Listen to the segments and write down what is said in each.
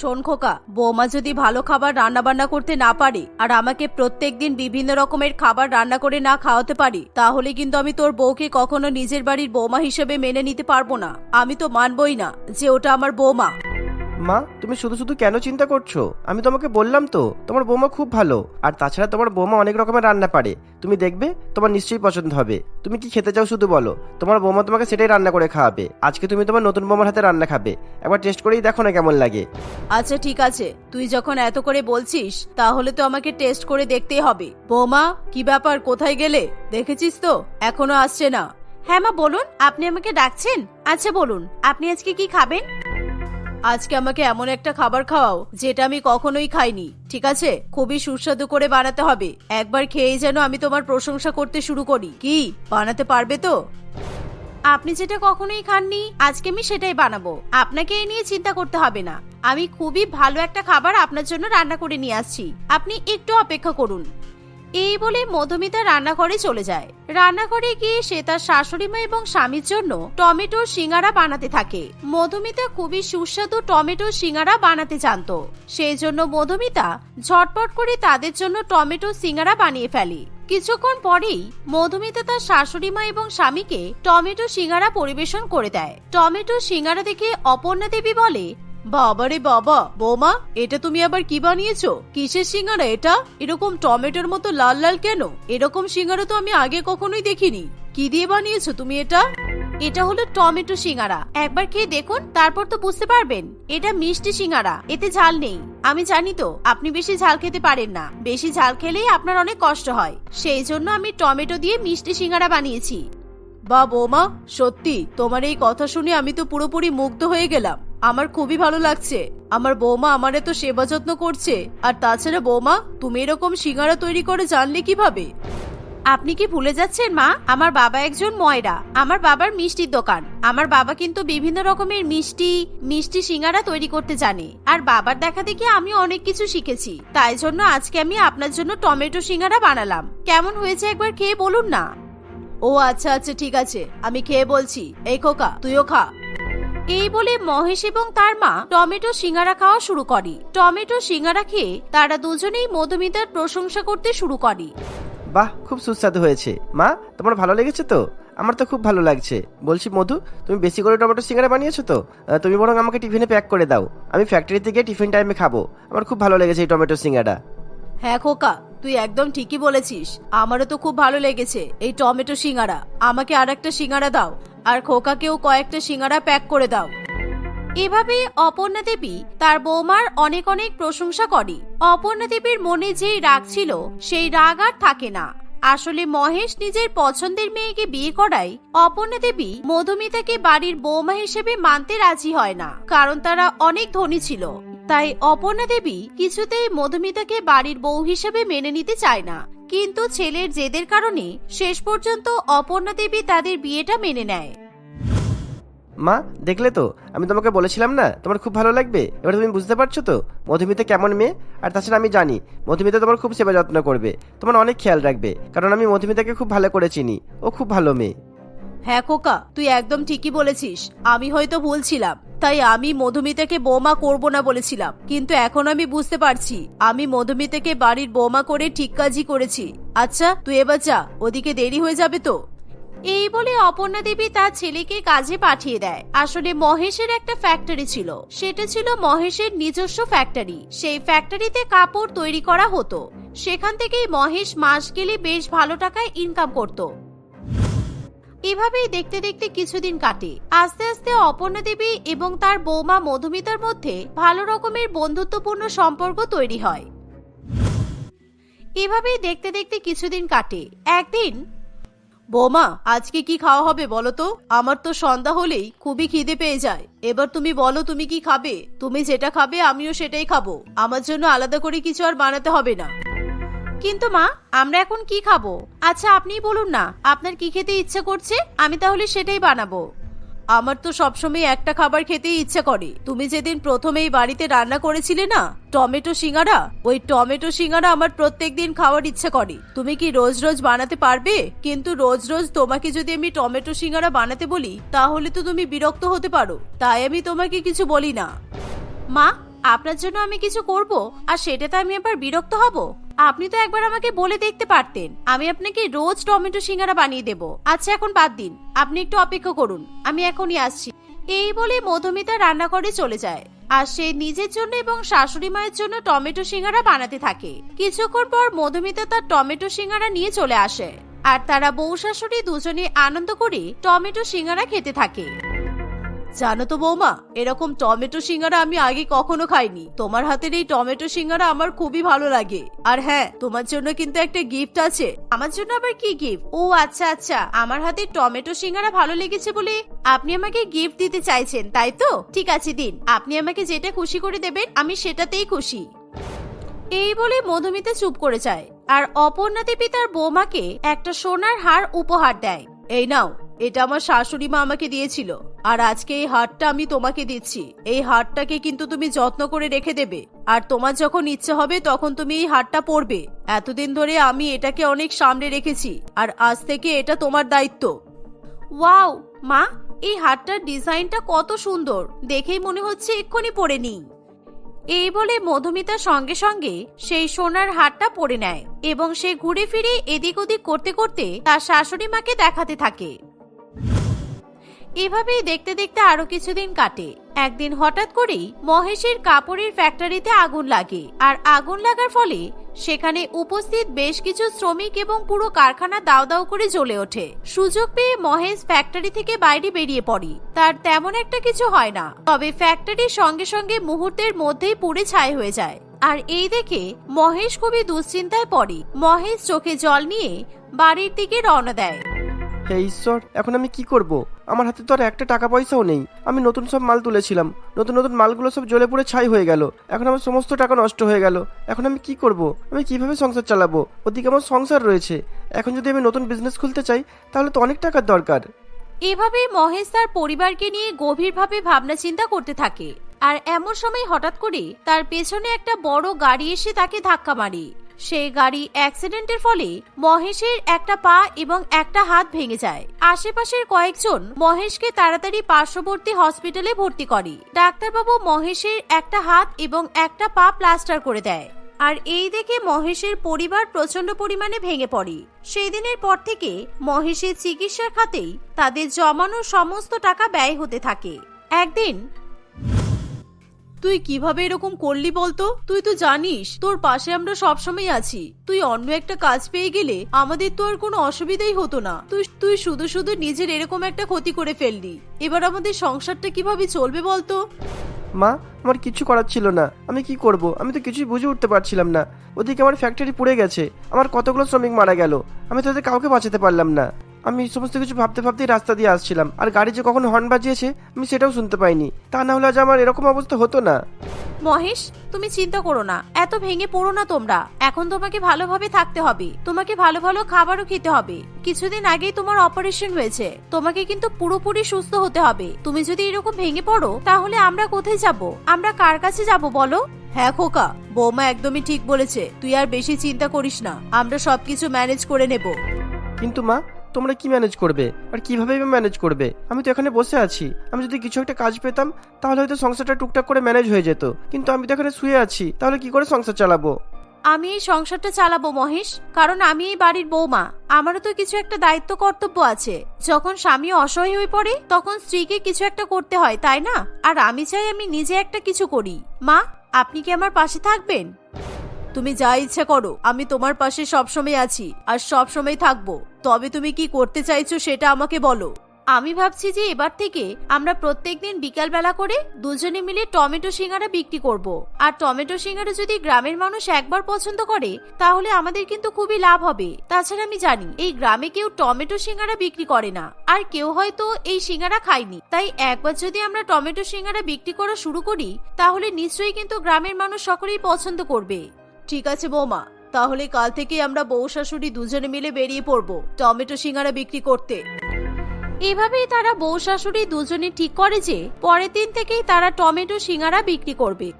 শোন খোকা, বৌমা যদি ভালো খাবার রান্না বান্না করতে না পারে আর আমাকে প্রত্যেক দিন বিভিন্ন রকমের খাবার রান্না করে না খাওয়াতে পারি, তাহলে কিন্তু আমি তোর বউকে কখনো নিজের বাড়ির বৌমা হিসেবে মেনে নিতে পারব না। আমি তো মানবই না যে ওটা আমার বৌমা। মা, তুমি শুধু শুধু কেন চিন্তা করছ? আমি তোমাকে বললাম তো, তোমার বৌমা খুব ভালো। আর তাছাড়া তোমার বৌমা অনেক রকমের রান্না পারে। তুমি দেখবে, তোমার নিশ্চয়ই পছন্দ হবে। তুমি কি খেতে চাও শুধু বলো। তোমার বৌমা তোমাকে সেটাই রান্না করে খাওয়াবে। আজকে তুমি তোমার নতুন বৌমার হাতে রান্না খাবে। একবার টেস্ট করেই দেখো না কেমন লাগে। আচ্ছা ঠিক আছে। তুই যখন এত করে বলছিস, তাহলে তো আমাকে টেস্ট করে দেখতেই হবে। বৌমা, কি ব্যাপার? কোথায় গেলে? দেখেছিস তো? এখনও আসছে না। হ্যাঁ মা, বলুন। আপনি আমাকে ডাকছেন? আচ্ছা বলুন। আপনি আজকে কি খাবেন? আজকে আমাকে এমন একটা খাবার খাওয়াও যেটা আমি কখনোই খাইনি, ঠিক আছে? খুবই সুস্বাদু করে বানাতে হবে। একবার খেয়েই যেন আমি তোমার প্রশংসা করতে শুরু করি। কি? বানাতে পারবে তো? আপনি যেটা কখনোই খাননি, আজকে আমি সেটাই বানাবো। আপনাকে এই নিয়ে চিন্তা করতে হবে না। আমি খুবই ভালো একটা খাবার আপনার জন্য রান্না করে নিয়ে আসছি। আপনি একটু অপেক্ষা করুন। এই বলে মধুমিতা রান্নাঘরে চলে যায়। রান্নাঘরে গিয়ে সে তার শাশুড়ি মা এবং স্বামীর জন্য টমেটো সিঙ্গারা বানাতে থাকে। মধুমিতা খুবই সুস্বাদু টমেটো সিঙ্গারা বানাতে জানতো। সেই জন্য মধুমিতা ঝটপট করে তাদের জন্য টমেটো সিঙ্গারা বানিয়ে ফেলে। কিছুক্ষণ পরেই মধুমিতা তার শাশুড়ি মা এবং স্বামীকে টমেটো সিঙ্গারা পরিবেশন করে দেয়। টমেটো সিঙ্গারা দেখে অপর্ণা দেবী বলে বাবারে বাবা, বৌমা, এটা তুমি আবার কি বানিয়েছো? কিসের সিঙ্গারা এটা? এরকম টমেটোর মতো লাল লাল কেন? এরকম সিঙ্গারা তো আমি আগে কখনোই দেখিনি। কি দিয়ে বানিয়েছো তুমি এটা? এটা হলো টমেটো সিঙ্গারা। একবার খেয়ে দেখুন, তারপর তো বুঝতে পারবেন। এটা মিষ্টি সিঙ্গারা, এতে ঝাল নেই। আমি জানি তো, আপনি বেশি ঝাল খেতে পারেন না। বেশি ঝাল খেলেই আপনার অনেক কষ্ট হয়। সেই জন্য আমি টমেটো দিয়ে মিষ্টি সিঙ্গারা বানিয়েছি। বা বৌমা, সত্যি, তোমার এই কথা শুনে আমি তো পুরোপুরি মুগ্ধ হয়ে গেলাম। আমার খুবই ভালো লাগছে। আমার বৌমা আমার এত সেবা যত্ন করছে। আর তাছাড়া বৌমা তুমি এরকম সিঙ্গারা তৈরি করে জানলে কীভাবে? আপনি কি ভুলে যাচ্ছেন মা? আমার বাবা একজন ময়রা। আমার বাবার মিষ্টির দোকান। আমার বাবা কিন্তু বিভিন্ন রকমের মিষ্টি মিষ্টি সিঙ্গারা তৈরি করতে জানে। আর বাবার দেখা দেখে আমি অনেক কিছু শিখেছি। তাই জন্য আজকে আমি আপনার জন্য টমেটো সিঙ্গারা বানালাম। কেমন হয়েছে একবার খেয়ে বলুন না? ও আচ্ছা আচ্ছা ঠিক আছে। আমি খেয়ে বলছি। এই খোকা তুইও খা। এই বলে মহেশ এবং তার মা টমেটো সিঙ্গারা খাওয়া শুরু করে। টমেটো সিঙ্গারা খেয়ে তারা দুজনেই মধুমিতার প্রশংসা করতে শুরু করে। বাহ খুব সুস্বাদু হয়েছে। মা তোমার ভালো লেগেছে তো? আমার তো খুব ভালো লাগছে। বলছি মধু তুমি বেশি করে টমেটো সিঙ্গারা বানিয়েছো তো? তুমি বরং আমাকে টিফিনে প্যাক করে দাও। আমি ফ্যাক্টরিতে গিয়ে টিফিন টাইমে খাব। আমার খুব ভালো লেগেছে এই টমেটো সিঙ্গারা। হ্যাঁ খোকা তুই একদম ঠিকই বলেছিস। আমারও তো খুব ভালো লেগেছে এই টমেটো সিঙ্গারা। আমাকে আর একটা সিঙ্গারা দাও। আর খোকাকেও কয়েকটা সিঙ্গারা প্যাক করে দাও। এভাবে অপর্ণা দেবী তার বৌমার অনেক অনেক প্রশংসা করে। অপর্ণা দেবীর মনে যেই রাগ ছিল, সেই রাগ আর থাকে না। আসলে মহেশ নিজের পছন্দের মেয়েকে বিয়ে করায় অপর্ণা দেবী মধুমিতাকে বাড়ির বৌমা হিসেবে মানতে রাজি হয় না, কারণ তারা অনেক ধনী ছিল। তাই অপর্ণা দেবী কিছুতেই মধুমিতাকে বাড়ির বউ হিসেবে মেনে নিতে চায় না। কিন্তু ছেলের জেদের কারণে শেষ পর্যন্ত অপর্ণা দেবী তাদের বিয়েটা মেনে নেয়। মা দেখলে তো আমি তোমাকে বলেছিলাম না তোমার খুব ভালো লাগবে। এবার তুমি বুঝতে পারছ তো মধুমিতা কেমন মেয়ে? আর তাছাড়া আমি জানি মধুমিতা তোমার খুব সেবা যত্ন করবে তোমার অনেক খেয়াল রাখবে কারণ আমি মধুমিতাকে খুব ভালো করে চিনি ও খুব ভালো মেয়ে। হ্যাঁ খোকা তুই একদম ঠিকই বলেছিস আমি হয়তো ভুলছিলাম তাই আমি মধুমিতাকে বৌমা করব না বলেছিলাম। কিন্তু এখন আমি বুঝতে পারছি, আমি মধুমিতাকে বাড়ির বৌমা করে ঠিক কাজই করেছি। আচ্ছা তুই এবার যা, ওদিকে দেরি হয়ে যাবে তো। এই বলে অপর্ণা দেবী তার ছেলেকে কাজে পাঠিয়ে দেয়। আসলে মহেশের একটা ফ্যাক্টরি ছিল। সেটা ছিল মহেশের নিজস্ব ফ্যাক্টরি সেই ফ্যাক্টরিতে কাপড় তৈরি করা হতো। সেখান থেকেই মহেশ মাস গেলে বেশ ভালো টাকায় ইনকাম করতো। এভাবেই দেখতে দেখতে কিছুদিন কাটে। আস্তে আস্তে অপর্ণা দেবী এবং তার বৌমা মধুমিতার মধ্যে ভালো রকমের বন্ধুত্বপূর্ণ সম্পর্ক তৈরি হয়। এভাবেই দেখতে দেখতে কিছুদিন কাটে। একদিন, বৌমা, আজকে কি খাওয়া হবে বলো তো? আমার তো সন্ধ্যা হলেই খুবই খিদে পেয়ে যায়। এবার তুমি বলো তুমি কি খাবে? তুমি যেটা খাবে আমিও সেটাই খাব। আমার জন্য আলাদা করে কিছু আর বানাতে হবে না। কিন্তু মা, আমরা এখন কি খাব? আচ্ছা আপনিই বলুন না, আপনার কি খেতে ইচ্ছে করছে? আমি তাহলে সেটাই বানাবো। আমার তো সবসময় একটা খাবার খেতেই ইচ্ছা করে। তুমি যেদিন প্রথমেই বাড়িতে রান্না করেছিলে না, টমেটো সিঙ্গারা? ওই টমেটো সিঙ্গারা আমার প্রত্যেক দিন খাওয়ার ইচ্ছে করে। তুমি কি রোজ রোজ বানাতে পারবে? কিন্তু রোজ রোজ তোমাকে যদি আমি টমেটো সিঙ্গারা বানাতে বলি, তাহলে তো তুমি বিরক্ত হতে পারো। তাই আমি তোমাকে কিছু বলি না। মা আপনার জন্য আমি কিছু করব, আর সেটাতে আমি আবার বিরক্ত হব। আপনি তো একবার আমাকে বলে দেখতে পারতেন। আমি আপনাকে রোজ টমেটো সিঙ্গারা বানিয়ে দেব। আচ্ছা এখন বাদ দিন। আপনি একটু অপেক্ষা করুন। আমি এখনই আসছি। এই বলে মধুমিতা রান্নাঘরে চলে যায়। আর সে নিজের জন্য এবং শাশুড়ি মায়ের জন্য টমেটো সিঙ্গারা বানাতে থাকে। কিছুক্ষণ পর মধুমিতা তার টমেটো সিঙ্গারা নিয়ে চলে আসে। আর তারা বউ শাশুড়ি দুজনে আনন্দ করে টমেটো সিঙ্গারা খেতে থাকে। জানো তো বৌমা, এরকম টমেটো সিঙ্গারা আমি আগে কখনো খাইনি। তোমার হাতের এই টমেটো সিঙ্গারা আমার খুবই ভালো লাগে। আর হ্যাঁ তোমার জন্য কিন্তু একটা গিফট আছে। আমার জন্য আবার কি গিফট ও আচ্ছা আচ্ছা আমার হাতে টমেটো সিঙ্গারা ভালো লেগেছে বলে আপনি আমাকে গিফট দিতে চাইছেন, তাই তো? ঠিক আছে, দিন। আপনি আমাকে যেটা খুশি করে দেবেন, আমি সেটাতেই খুশি। এই বলে মধুমিতা চুপ করে যায়। আর অপর্ণা দেবী তার বৌমাকে একটা সোনার হার উপহার দেয়। এই নাও, এটা আমার শাশুড়ি মা আমাকে দিয়েছিল। আর আজকে এই হারটা আমি তোমাকে দিচ্ছি। এই হারটাকে কিন্তু তুমি যত্ন করে রেখে দেবে। আর তোমার যখন ইচ্ছে হবে, তখন তুমি এই হারটা পরবে। এতদিন ধরে আমি এটাকে অনেক সামনে রেখেছি, আর আজ থেকে এটা তোমার দায়িত্ব। ওয়াও, মা, এই হারটার ডিজাইনটা কত সুন্দর। দেখেই মনে হচ্ছে এক্ষুনি পরে নিই। এই বলে মধুমিতা সঙ্গে সঙ্গে সেই সোনার হারটা পরে নেয় এবং সে ঘুরে ফিরে এদিক ওদিক করতে করতে তার শাশুড়ি মাকে দেখাতে থাকে। এভাবেই দেখতে দেখতে আরও কিছুদিন কাটে। একদিন হঠাৎ করেই মহেশের কাপড়ের ফ্যাক্টরিতে আগুন লাগে, আর আগুন লাগার ফলে সেখানে উপস্থিত বেশ কিছু শ্রমিক এবং পুরো কারখানা দাও দাও করে জ্বলে ওঠে। সুযোগ পেয়ে মহেশ ফ্যাক্টরি থেকে বাইরে বেরিয়ে পড়ে। তার তেমন একটা কিছু হয় না, তবে ফ্যাক্টরির সঙ্গে সঙ্গে মুহূর্তের মধ্যেই পুড়ে ছাই হয়ে যায়। আর এই দেখে মহেশ খুবই দুশ্চিন্তায় পড়ে। মহেশ চোখে জল নিয়ে বাড়ির দিকে রওনা দেয়। হে ঈশ্বর, এখন আমি কি করব? আমার হাতে তো আর একটা টাকা পয়সাও নেই। আমি নতুন সব মাল তুলেছিলাম। নতুন নতুন মালগুলো সব জ্বলে পুড়ে ছাই হয়ে গেল। এখন আমার সমস্ত টাকা নষ্ট হয়ে গেল। এখন আমি কি করব? আমি কীভাবে সংসার চালাবো? ওদিকে আমার সংসার রয়েছে। এখন যদি আমি নতুন বিজনেস খুলতে চাই, তাহলে তো অনেক টাকার দরকার। এভাবেই মহেশ তার পরিবারকে নিয়ে গভীরভাবে ভাবনা চিন্তা করতে থাকে। আর এমন সময় হঠাৎ করে তার পেছনে একটা বড় গাড়ি এসে তাকে ধাক্কা মারে। সেই গাড়ি অ্যাক্সিডেন্টের ফলে মহেশের একটা পা এবং একটা হাত ভেঙে যায়। আশেপাশের কয়েকজন মহেশকে তাড়াতাড়ি পার্শ্ববর্তী হসপিটালে ভর্তি করে। ডাক্তারবাবু মহেশের একটা হাত এবং একটা পা প্লাস্টার করে দেয়। আর এই দেখে মহেশের পরিবার প্রচণ্ড পরিমাণে ভেঙে পড়ে। সেই দিনের পর থেকে মহেশের চিকিৎসার খাতেই তাদের জমানো সমস্ত টাকা ব্যয় হতে থাকে। একদিন তুই কীভাবে এরকম করলি বলতো? তুই তো জানিস, তোর পাশে আমরা সবসময় আছি। তুই অন্য একটা কাজ পেয়ে গেলে আমাদের তো আর কোনো অসুবিধাই হতো না। তুই তুই শুধু শুধু নিজের এরকম একটা ক্ষতি করে ফেললি। এবার আমাদের সংসারটা কীভাবে চলবে বলতো? মা, আমার কিছু করার ছিল না। আমি কি করব? আমি তো কিছুই বুঝে উঠতে পারছিলাম না। ওদিকে আমার ফ্যাক্টরি পুড়ে গেছে। আমার কতগুলো শ্রমিক মারা গেল। আমি তাদের কাউকে বাঁচাতে পারলাম না। আমি সমস্ত কিছু ভাবতে ভাবতেই রাস্তা দিয়ে আসছিলাম। আর গাড়ি যে কখন হর্ন বাজিয়েছে আমি সেটাও শুনতে পাইনি। তা না হলে আজ আমার এরকম অবস্থা হতো না। মহেশ তুমি চিন্তা করো না। এত ভেঙে পড়ো না তোমরা। এখন তোমাকে ভালোভাবে থাকতে হবে। তোমাকে ভালো ভালো খাবারও খেতে হবে। কিছুদিন আগেই তোমার অপারেশন হয়েছে। তোমাকে কিন্তু পুরোপুরি সুস্থ হতে হবে। তুমি যদি এরকম ভেঙে পড়ো তাহলে আমরা কোথায় যাব? আমরা কার কাছে যাব বলো? হ্যাঁ খোকা। বৌমা একদমই ঠিক বলেছে। তুই আর বেশি চিন্তা করিস না। আমরা সবকিছু ম্যানেজ করে নেব। কিন্তু মা তোমরা কি ম্যানেজ করবে? আর কীভাবে ম্যানেজ করবে? আমি তো এখানে বসে আছি। আমি যদি কিছু একটা কাজ পেতাম, তাহলে হয়তো সংসারটা টুকটাক করে ম্যানেজ হয়ে যেত। কিন্তু আমি তো এখানে শুয়ে আছি। তাহলে কি করে সংসার চালাবো? আমি এই সংসারটা চালাবো, মহেশ। কারণ আমি এই বাড়ির বৌমা। আমারও তো কিছু একটা দায়িত্ব কর্তব্য আছে। যখন স্বামী অসহায় হয়ে পড়ে, তখন স্ত্রীকে কিছু একটা করতে হয়, তাই না? আর আমি চাই আমি নিজে একটা কিছু করি। মা, আপনি কি আমার পাশে থাকবেন? তুমি যা ইচ্ছা করো, আমি তোমার পাশে সবসময় আছি, আর সবসময় থাকব। তবে তুমি কি করতে চাইছো সেটা আমাকে বলো। আমি ভাবছি যে এবার থেকে আমরা প্রত্যেকদিন বিকাল বেলা করে দুজনে মিলে টমেটো সিঙ্গারা বিক্রি করব। আর টমেটো সিঙ্গারা যদি গ্রামের মানুষ একবার পছন্দ করে, তাহলে আমাদের কিন্তু খুবই লাভ হবে। তাছাড়া আমি জানি, এই গ্রামে কেউ টমেটো সিঙ্গারা বিক্রি করে না, আর কেউ হয়তো এই সিঙ্গারা খায়নি। তাই একবার যদি আমরা টমেটো সিঙ্গারা বিক্রি করা শুরু করি, তাহলে নিশ্চয়ই কিন্তু গ্রামের মানুষ সকলেই পছন্দ করবে। ঠিক আছে, বৌমা। তাহলে কাল থেকে আমরা বউ শাশুড়ি দুজনে মিলে বেরিয়ে পড়ব টমেটো সিঙ্গারা বিক্রি করতে। এভাবেই তারা বউ শাশুড়ি দুজনে ঠিক করে যে, পরের দিন থেকেই তারা টমেটো সিঙ্গারা বিক্রি করবে।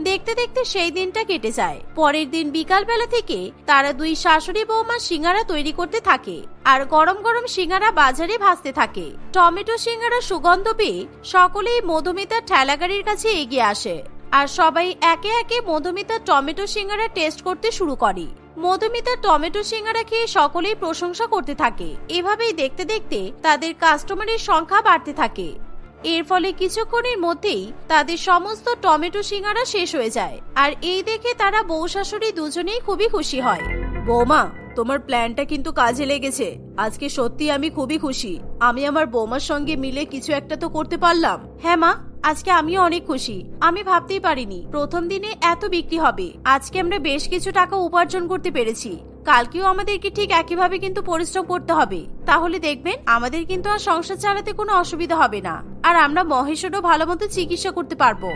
দেখতে দেখতে সেই দিনটা কেটে যায়। পরের দিন বিকাল বেলা থেকে তারা দুই শাশুড়ি বৌমা সিঙ্গারা তৈরি করতে থাকে আর গরম গরম সিঙ্গারা বাজারে ভাসতে থাকে। টমেটো সিঙ্গারা সুগন্ধ পেয়ে সকলেই মধুমিতার ঠেলাগাড়ির কাছে এগিয়ে আসে। আর সবাই একে একে মধুমিতার টমেটো সিঙ্গারা টেস্ট করতে শুরু করে। মধুমিতার টমেটো সিঙ্গারা খেয়ে সকলেই প্রশংসা করতে থাকে। এভাবেই দেখতে দেখতে তাদের কাস্টমারের সংখ্যা বাড়তে থাকে। এর ফলে কিছুক্ষণের মধ্যেই তাদের সমস্ত টমেটো সিঙ্গারা শেষ হয়ে যায়। আর এই দেখে তারা বউ শাশুড়ি দুজনেই খুবই খুশি হয়। বৌমা, তোমার প্ল্যানটা কিন্তু কাজে লেগেছে। আজকে সত্যি আমি খুবই খুশি। আমি আমার বৌমার সঙ্গে মিলে কিছু একটা তো করতে পারলাম। হ্যাঁ মা আজকে আমিও অনেক খুশি। আমি ভাবতেই পারিনি, প্রথম দিনে এত বিক্রি হবে। আজকে আমরা বেশ কিছু টাকা উপার্জন করতে পেরেছি। কালকেও আমাদেরকে ঠিক একইভাবে কিন্তু পরিশ্রম করতে হবে। তাহলে দেখবেন, আমাদের কিন্তু আর সংসার চালাতে কোনো অসুবিধা হবে না। আর আমরা মহেশেরও ভালো মতো চিকিৎসা করতে পারব।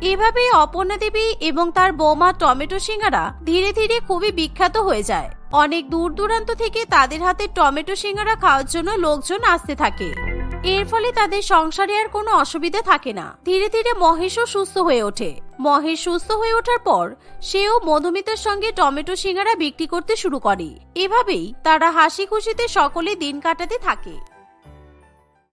এভাবেই অপর্ণা দেবী এবং তার বৌমা টমেটো সিঙ্গারা ধীরে ধীরে খুবই বিখ্যাত হয়ে যায়। অনেক দূর দূরান্ত থেকে তাদের হাতে টমেটো সিঙ্গারা খাওয়ার জন্য লোকজন আসতে থাকে। এর ফলে তাদের সংসারে আর কোনো অসুবিধা থাকে না। ধীরে ধীরে মহেশও সুস্থ হয়ে ওঠে। মহেশ সুস্থ হয়ে ওঠার পর সেও মধুমিতার সঙ্গে টমেটো সিঙ্গারা বিক্রি করতে শুরু করে। এভাবেই তারা হাসি খুশিতে সকলে দিন কাটাতে থাকে।